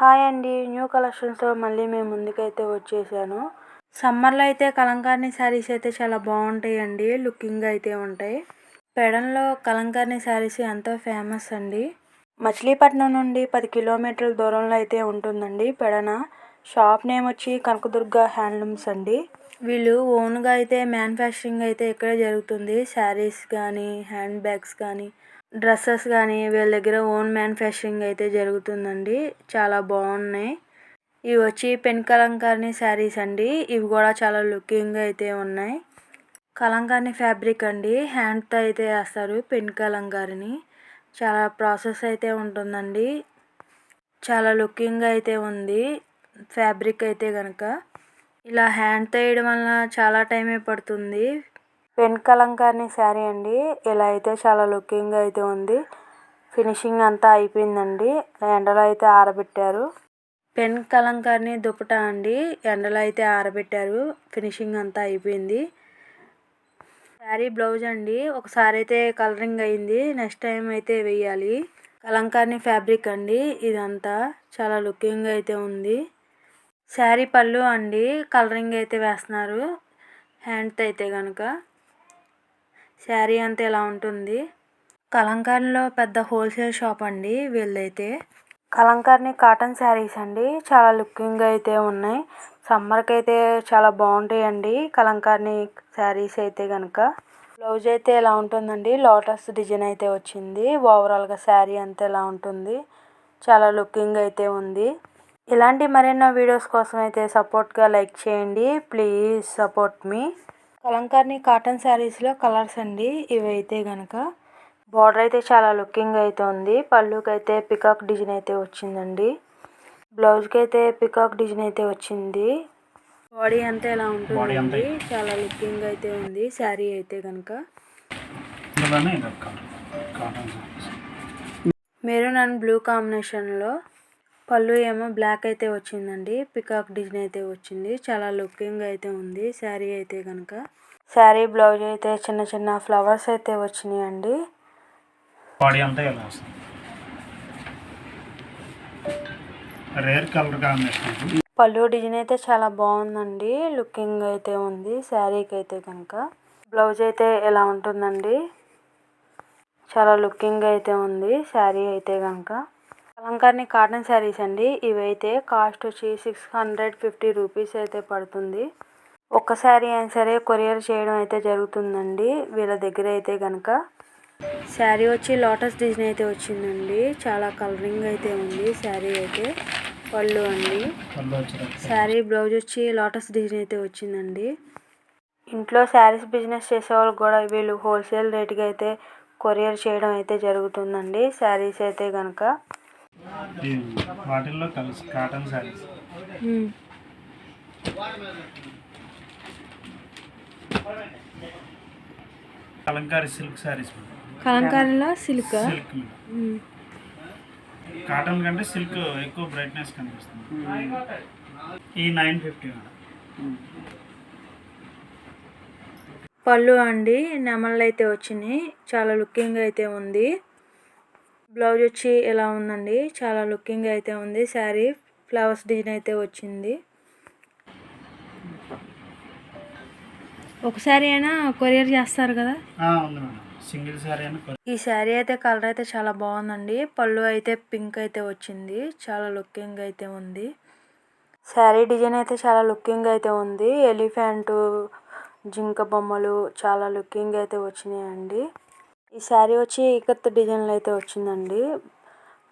Hi అండి. New కలెక్షన్స్తో మళ్ళీ మేము ముందుకైతే వచ్చేసాను. సమ్మర్లో అయితే కలంకారీ శారీస్ అయితే చాలా బాగుంటాయండి. లుకింగ్ అయితే ఉంటాయి. పెడన్లో కలంకారీ శారీస్ ఎంతో ఫేమస్ అండి. మచిలీపట్నం నుండి పది కిలోమీటర్ల దూరంలో అయితే ఉంటుందండి పెడన. షాప్ నేమ్ వచ్చి కనకదుర్గ హ్యాండ్లూమ్స్ అండి. వీళ్ళు ఓన్గా అయితే మ్యానుఫ్యాక్చరింగ్ అయితే ఇక్కడే జరుగుతుంది. శారీస్ కానీ హ్యాండ్ బ్యాగ్స్ కానీ డ్రెస్సెస్ కానీ వీళ్ళ దగ్గర ఓన్ మ్యానుఫ్యాక్చరింగ్ అయితే జరుగుతుందండి. చాలా బాగున్నాయి. ఇవి వచ్చి పెన్ కలంకారీ శారీస్ అండి. ఇవి కూడా చాలా లుకింగ్ అయితే ఉన్నాయి. కలంకారీ ఫ్యాబ్రిక్ అండి. హ్యాండ్తో అయితే వేస్తారు పెన్ కలంకారీని చాలా ప్రాసెస్ అయితే ఉంటుందండి. చాలా లుకింగ్ అయితే ఉంది ఫ్యాబ్రిక్ అయితే కనుక ఇలా హ్యాండ్తో వేయడం వల్ల చాలా టైమే పడుతుంది. పెన్ కలంకారీ శారీ అండి. ఇలా అయితే చాలా లుకింగ్గా అయితే ఉంది. ఫినిషింగ్ అంతా అయిపోయిందండి. ఎండలో అయితే ఆరబెట్టారు. పెన్ కలంకారీ దుపటా అండి. ఎండలో అయితే ఆరబెట్టారు. ఫినిషింగ్ అంతా అయిపోయింది. శారీ బ్లౌజ్ అండి. ఒకసారి అయితే కలరింగ్ అయింది. నెక్స్ట్ టైం అయితే వేయాలి. కలంకారీ ఫ్యాబ్రిక్ అండి. ఇదంతా చాలా లుకింగ్ అయితే ఉంది. శారీ పళ్ళు అండి. కలరింగ్ అయితే వేస్తున్నారు. హ్యాండ్తో అయితే కనుక శారీ అంతా ఇలా ఉంటుంది? కలంకారీలో పెద్ద హోల్సేల్ షాప్ అండి వీళ్ళైతే. కలంకారీ కాటన్ శారీస్ అండి. చాలా లుకింగ్ అయితే ఉన్నాయి. సమ్మర్కి అయితే చాలా బాగుంటాయండి కలంకారీ శారీస్ అయితే కనుక బ్లౌజ్ అయితే ఎలా ఉంటుందండి? లోటస్ డిజైన్ అయితే వచ్చింది. ఓవరాల్గా శారీ అంతా ఇలా ఉంటుంది? చాలా లుకింగ్ అయితే ఉంది. ఇలాంటి మరెన్నో వీడియోస్ కోసం అయితే సపోర్ట్గా లైక్ చేయండి. Please support me. Kalamkari cotton శారీస్లో కలర్స్ అండి. ఇవి అయితే కనుక బార్డర్ అయితే చాలా లుకింగ్ అయితే ఉంది. పళ్ళుకి అయితే పికాక్ డిజైన్ అయితే వచ్చిందండి. బ్లౌజ్కి అయితే పికాక్ డిజైన్ అయితే వచ్చింది. బాడీ అంతా ఎలా ఉంటుందండి? చాలా లుకింగ్ అయితే ఉంది. శారీ అయితే కనుక మెరూన్ అండ్ బ్లూ కాంబినేషన్లో పళ్ళు ఏమో బ్లాక్ అయితే వచ్చిందండి పికాక్ డిజైన్ అయితే వచ్చింది. చాలా లుకింగ్ అయితే ఉంది శారీ అయితే కనుక శారీ బ్లౌజ్ అయితే చిన్న చిన్న ఫ్లవర్స్ అయితే వచ్చినాయండి. బాడీ అంతా ఇలా వస్తుంది? రేర్ కలర్ కాంబినేషన్ పళ్ళు డిజైన్ అయితే చాలా బాగుందండి లుకింగ్ అయితే ఉంది శారీకి అయితే కనుక బ్లౌజ్ అయితే ఎలా ఉంటుందండి? చాలా లుకింగ్ అయితే ఉంది శారీ అయితే కనుక కలంకారీ కాటన్ శారీస్ అండి. ఇవైతే కాస్ట్ వచ్చి సిక్స్ హండ్రెడ్ ఫిఫ్టీ రూపీస్ అయితే పడుతుంది. ఒక్క శారీ అయినా సరే కొరియర్ చేయడం అయితే జరుగుతుందండి. వీళ్ళ దగ్గర అయితే కనుక శారీ వచ్చి లోటస్ డిజైన్ అయితే వచ్చిందండి. చాలా కలరింగ్ అయితే ఉంది శారీ అయితే. పళ్ళు అండి. శారీ బ్లౌజ్ వచ్చి లోటస్ డిజైన్ అయితే వచ్చిందండి. ఇంట్లో శారీస్ బిజినెస్ చేసేవాళ్ళు కూడా వీళ్ళు హోల్సేల్ రేట్కి అయితే కొరియర్ చేయడం అయితే జరుగుతుందండి. శారీస్ అయితే కనుక వాటిల్లో కలిసి కాటన్ సారీస్ కలంకారీ సిల్క్ సారీస్ కలంకారీలో? సిల్క్ సిల్క్ కాటన్ కంటే సిల్క్ ఎక్కువ బ్రైట్నెస్ కనిపిస్తుంది. ఈ నైన్ ఫిఫ్టీ పళ్ళు అండి నెమళ్ళు అయితే వచ్చినాయి. చాలా లుకింగ్ అయితే ఉంది. బ్లౌజ్ వచ్చి ఎలా ఉందండి? చాలా లుకింగ్ అయితే ఉంది. శారీ ఫ్లవర్స్ డిజైన్ అయితే వచ్చింది. ఒకసారి అయినా కొరియర్ చేస్తారు కదా? సింగిల్ ఈ శారీ అయితే కలర్ అయితే చాలా బాగుందండి. పళ్ళు అయితే పింక్ అయితే వచ్చింది. చాలా లుకింగ్ అయితే ఉంది. శారీ డిజైన్ అయితే చాలా లుకింగ్ అయితే ఉంది. ఎలిఫెంట్ జింక బొమ్మలు చాలా లుకింగ్ అయితే వచ్చినాయండి. ఈ శారీ వచ్చి ఇకత్ డిజైన్లో అయితే వచ్చిందండి.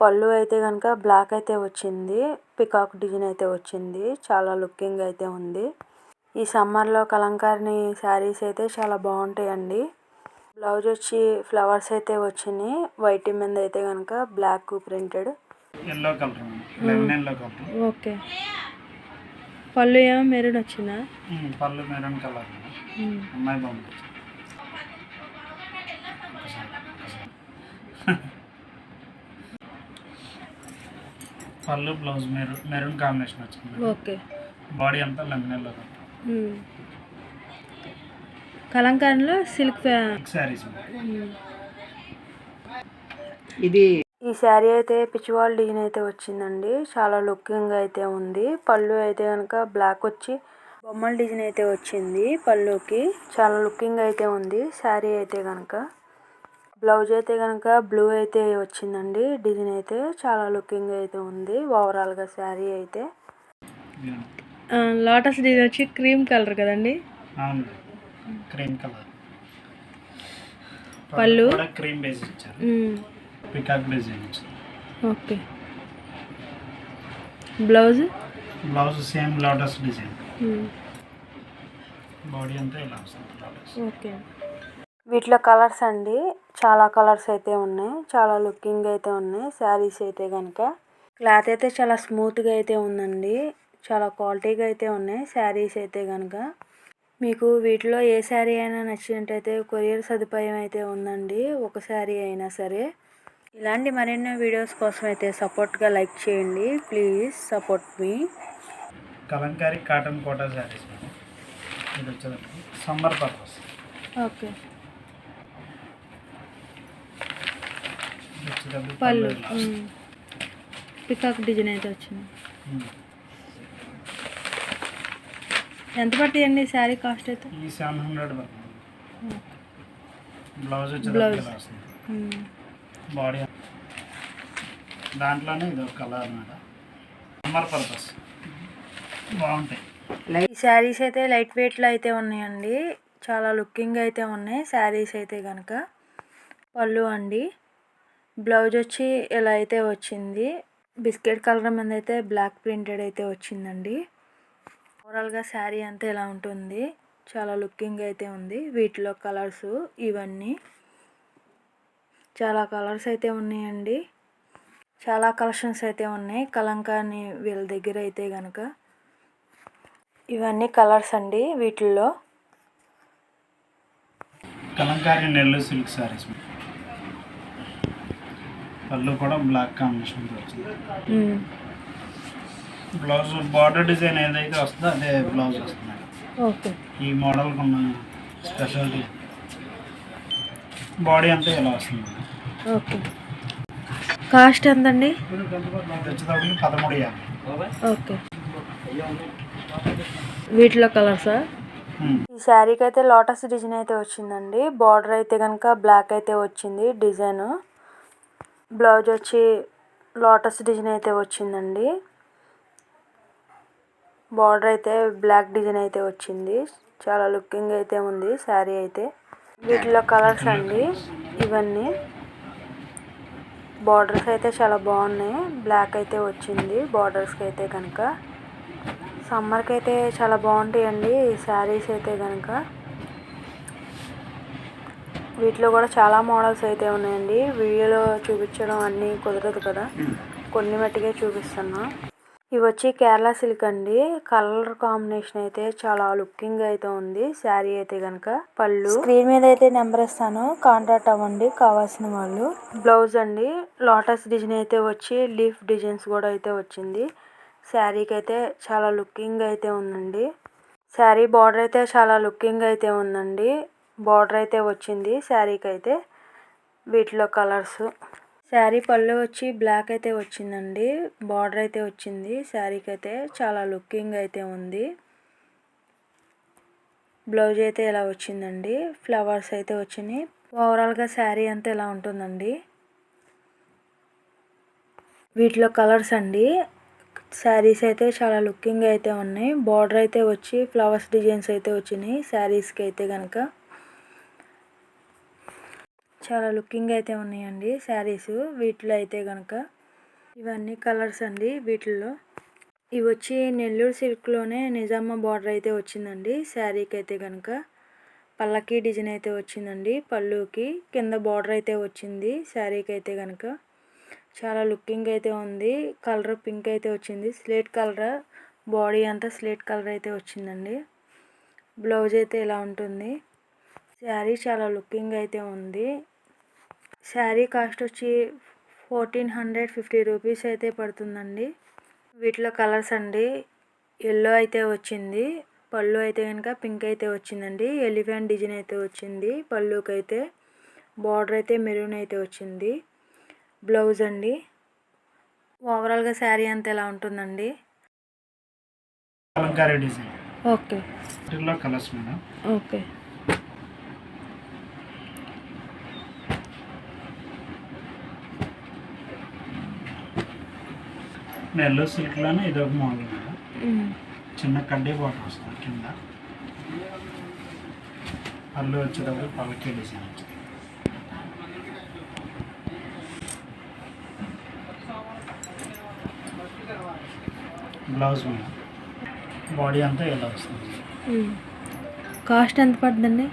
పళ్ళు అయితే కనుక బ్లాక్ అయితే వచ్చింది. పికాక్ డిజైన్ అయితే వచ్చింది. చాలా లుకింగ్ అయితే ఉంది. ఈ సమ్మర్లో కలంకారీ శారీస్ అయితే చాలా బాగుంటాయండి. బ్లౌజ్ వచ్చి ఫ్లవర్స్ అయితే వచ్చినాయి వైట్ మీద అయితే కనుక black printed. Yellow colour okay. పళ్ళు ఏమో మెరూన్ వచ్చిందా? పళ్ళు మెరూన్ కలర్. అమ్మాయి బాగుంది. పళ్ళు బ్లౌజ్ మెరూన్ మెరూన్ కాంబినేషన్ వచ్చింది ఓకే. బాడీ అంతా కలర్ కలంకారీలో సిల్క్ శారీస్ ఇది ఈ శారీ అయితే పిచ్చివాళ్ళ డిజైన్ అయితే వచ్చిందండి. చాలా లుకింగ్ అయితే ఉంది. పళ్ళు అయితే కనుక బ్లాక్ వచ్చి బొమ్మల డిజైన్ అయితే వచ్చింది పళ్ళుకి. చాలా లుకింగ్ అయితే ఉంది శారీ అయితే కనుక. బ్లౌజ్ అయితే కనుక బ్లూ అయితే వచ్చిందండి. డిజైన్ అయితే చాలా లుకింగ్ అయితే ఉంది. ఓవరాల్గా శారీ అయితే. లోటస్ డిజైన్ వచ్చి క్రీమ్ కలర్ కదండి? అవును క్రీమ్ కలర్. పళ్ళు? కూడా క్రీమ్ బేస్ ఇచ్చారు. పికాక్ ఇచ్చారు. Okay. Blouse? Blouse same lotus design body అంతా ఇలా వస్తుంది లోటస్ ఓకే. వీటిలో కలర్స్ అండి. చాలా కలర్స్ అయితే ఉన్నాయి. చాలా లుకింగ్ అయితే ఉన్నాయి. శారీస్ అయితే కనుక క్లాత్ అయితే చాలా స్మూత్గా అయితే ఉందండి. చాలా క్వాలిటీగా అయితే ఉన్నాయి. శారీస్ అయితే కనుక మీకు వీటిలో ఏ శారీ అయినా నచ్చినట్టయితే కొరియర్ సదుపాయం అయితే ఉందండి. ఒక శారీ అయినా సరే. ఇలాంటి మరెన్నో వీడియోస్ కోసం అయితే సపోర్ట్గా లైక్ చేయండి. Please support me. Kalamkari cotton Kota saris ఇది వచ్చేదండి. Summer purpose. ఓకే ఇది వచ్చేటప్పుడు పళ్ళు. పికాక్ డిజైన్ అయితే వచ్చింది. ఎంత పడుతుందండి శారీ కాస్ట్ అయితే? ఈ సెవెన్ హండ్రెడ్ పడుతుంది బ్లౌజ్ బాడీ. దాంట్లోనే ఇది ఒక కలర్ అన్నమాట. సమ్మర్ పర్పస్ బాగుంటాయి. ఈ శారీస్ అయితే లైట్ వెయిట్లో అయితే ఉన్నాయండి. చాలా లుకింగ్ అయితే ఉన్నాయి. శారీస్ అయితే కనుక పళ్ళు అండి. బ్లౌజ్ వచ్చి ఇలా అయితే వచ్చింది బిస్కెట్ కలర్ మీద అయితే బ్లాక్ ప్రింటెడ్ అయితే వచ్చిందండి. ఓవరాల్గా శారీ అంతా ఇలా ఉంటుంది చాలా లుకింగ్ అయితే ఉంది. వీటిలో కలర్స్ ఇవన్నీ. చాలా కలర్స్ అయితే ఉన్నాయండి. చాలా కలెక్షన్స్ అయితే ఉన్నాయి కలంకాని వీళ్ళ దగ్గర అయితే కనుక ఇవన్నీ కలర్స్ అండి వీటిల్లో. కలంకారీ నెల్లూరు సిల్క్ శారీస్ పళ్ళు కూడా బ్లాక్ కాంబినేషన్ వచ్చింది. బ్లౌజ్ బార్డర్ డిజైన్ ఏదైతే వస్తుందో అదే బ్లౌజ్ వస్తుంది. ఓకే. ఈ మోడల్కి ఉన్న స్పెషాలిటీ బాడీ అంతా ఇలా వస్తుంది. ఓకే. కాస్ట్ ఎంతండి? వచ్చేటప్పటికి పదమూడు యాభై. ఓకే. వీటిలో కలర్సా. ఈ శారీకి అయితే లోటస్ డిజైన్ అయితే వచ్చిందండి. బార్డర్ అయితే కనుక బ్లాక్ అయితే వచ్చింది. డిజైన్ బ్లౌజ్ వచ్చి లోటస్ డిజైన్ అయితే వచ్చిందండి. బార్డర్ అయితే బ్లాక్ డిజైన్ అయితే వచ్చింది. చాలా లుకింగ్ అయితే ఉంది శారీ అయితే. వీటిలో కలర్స్ అండి ఇవన్నీ. బార్డర్స్ అయితే చాలా బాగున్నాయి బ్లాక్ అయితే వచ్చింది బార్డర్స్కి అయితే కనుక. సమ్మర్కి అయితే చాలా బాగుంటాయండి ఈ శారీస్ అయితే కనుక. వీటిలో కూడా చాలా మోడల్స్ అయితే ఉన్నాయండి. వీడియోలో చూపించడం అన్నీ కుదరదు కదా. కొన్ని మట్టుకే చూపిస్తున్నా. ఇవి వచ్చి కేరళ సిల్క్ అండి. కలర్ కాంబినేషన్ అయితే చాలా లుకింగ్ అయితే ఉంది. శారీ అయితే కనుక పళ్ళు. స్క్రీన్ మీద అయితే నెంబర్ ఇస్తాను. కాంటాక్ట్ అవ్వండి. కావాల్సిన వాళ్ళు. బ్లౌజ్ అండి. లోటస్ డిజైన్ అయితే వచ్చి లీఫ్ డిజైన్స్ కూడా అయితే వచ్చింది. శారీకి అయితే చాలా లుకింగ్ అయితే ఉందండి. శారీ బార్డర్ అయితే చాలా లుకింగ్ అయితే ఉందండి. బార్డర్ అయితే వచ్చింది శారీకి అయితే. వీటిలో కలర్స్. శారీ పళ్ళు వచ్చి బ్లాక్ అయితే వచ్చిందండి. బార్డర్ అయితే వచ్చింది శారీకి అయితే చాలా లుకింగ్ అయితే ఉంది. బ్లౌజ్ అయితే ఇలా వచ్చిందండి ఫ్లవర్స్ అయితే వచ్చినాయి. ఓవరాల్గా శారీ అంతా ఇలా ఉంటుందండి. వీటిలో కలర్స్ అండి. శారీస్ అయితే చాలా లుకింగ్ అయితే ఉన్నాయి. బార్డర్ అయితే వచ్చి ఫ్లవర్స్ డిజైన్స్ అయితే వచ్చినాయి శారీస్కి అయితే కనుక చాలా లుకింగ్ అయితే ఉన్నాయండి శారీస్. వీటిలో అయితే కనుక ఇవన్నీ కలర్స్ అండి వీటిల్లో. ఇవి వచ్చి నెల్లూరు సిల్క్లోనే నిజామా బార్డర్ అయితే వచ్చిందండి. శారీకి అయితే కనుక పళ్ళకి డిజైన్ అయితే వచ్చిందండి. పళ్ళుకి కింద బార్డర్ అయితే వచ్చింది. శారీకి అయితే కనుక చాలా లుకింగ్ అయితే ఉంది. కలర్ పింక్ అయితే వచ్చింది. స్లేట్ కలర్ బాడీ అంతా స్లేట్ కలర్ అయితే వచ్చిందండి. బ్లౌజ్ అయితే ఇలా ఉంటుంది. శారీ చాలా లుకింగ్ అయితే ఉంది. శారీ కాస్ట్ వచ్చి ఫోర్టీన్ హండ్రెడ్ ఫిఫ్టీ రూపీస్ అయితే పడుతుందండి. వీటిలో కలర్స్ అండి ఎల్లో అయితే వచ్చింది పళ్ళు అయితే కనుక పింక్ అయితే వచ్చిందండి ఎలిఫెంట్ డిజైన్ అయితే వచ్చింది పళ్ళుకి అయితే బార్డర్ అయితే మెరూన్ అయితే వచ్చింది. బ్లౌజ్ అండి ఓవరాల్గా శారీ అంతా ఎలా ఉంటుందండి? Okay. Colours madam. Okay. Nellore సిల్క్లోనే ఇది ఒక మోడల్ మేడం. చిన్న కడ్డీ బాటర్ వస్తుంది కింద. పళ్ళు వచ్చేటప్పుడు పళ్ళకి డిజైన్ వచ్చింది. Blouse madam. బాడీ అంతా ఇలా వస్తుంది. కాస్ట్ ఎంత పడుతుందండి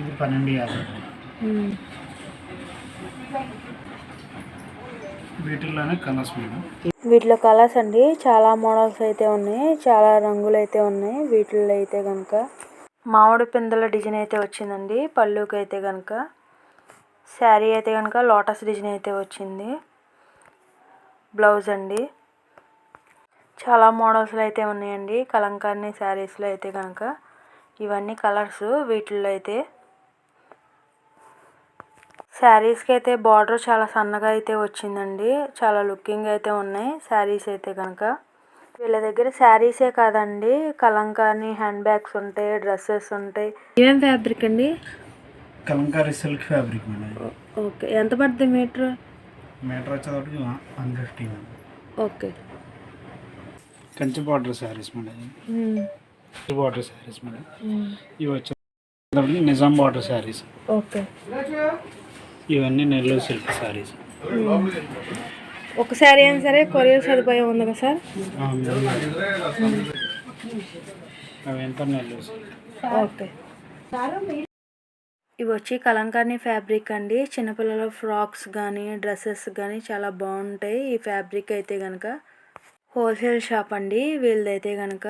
ఇది పన్నెండు యాభై. వీటిల్లోనే కలర్స్ మేడం. వీటిలో కలర్స్ అండి. చాలా మోడల్స్ అయితే ఉన్నాయి. చాలా రంగులు అయితే ఉన్నాయి. వీటిల్లో అయితే కనుక మామిడి పిందెల డిజైన్ అయితే వచ్చిందండి. పళ్ళుకి అయితే కనుక శారీ అయితే కనుక లోటస్ డిజైన్ అయితే వచ్చింది. బ్లౌజ్ అండి. చాలా మోడల్స్లో అయితే ఉన్నాయండి. కలంకారీ శారీస్లో అయితే కనుక ఇవన్నీ కలర్స్. వీటిల్లో అయితే శారీస్కి అయితే బార్డర్ చాలా సన్నగా అయితే వచ్చిందండి. చాలా లుకింగ్ అయితే ఉన్నాయి శారీస్ అయితే కనుక వీళ్ళ దగ్గర శారీసే కాదండి. కలంకారీ హ్యాండ్ బ్యాగ్స్ ఉంటాయి డ్రెస్సెస్ ఉంటాయి. ఏమేం ఫ్యాబ్రిక్ అండి? Kalamkari silk fabric. ఓకే. ఎంత పడుతుంది మీటర్? మీటర్ వచ్చేటప్పటికి one fifty okay. Kanchi border saris madam border saris madam. ఇవి వచ్చేటప్పటికి నిజాం బార్డర్ శారీస్. ఓకే. ఇవన్నీ నెల్లూరు సిల్క్ శారీస్ ఒక శారీ అయినా సరే కొరియర్ సదుపాయం ఉంది కదా సార్? అవి ఎంత నెల్లూరు సిల్క్? ఓకే. ఇవి వచ్చి కలంకారీ ఫ్యాబ్రిక్ అండి. చిన్నపిల్లల ఫ్రాక్స్ కానీ డ్రెస్సెస్ కానీ చాలా బాగుంటాయి. ఈ ఫ్యాబ్రిక్ అయితే కనుక హోల్సేల్ షాప్ అండి. వీళ్ళదైతే కనుక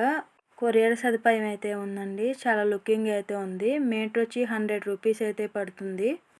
కొరియర్ సదుపాయం అయితే ఉందండి. చాలా లుకింగ్ అయితే ఉంది. మీటర్ వచ్చి హండ్రెడ్ రూపీస్ అయితే పడుతుంది.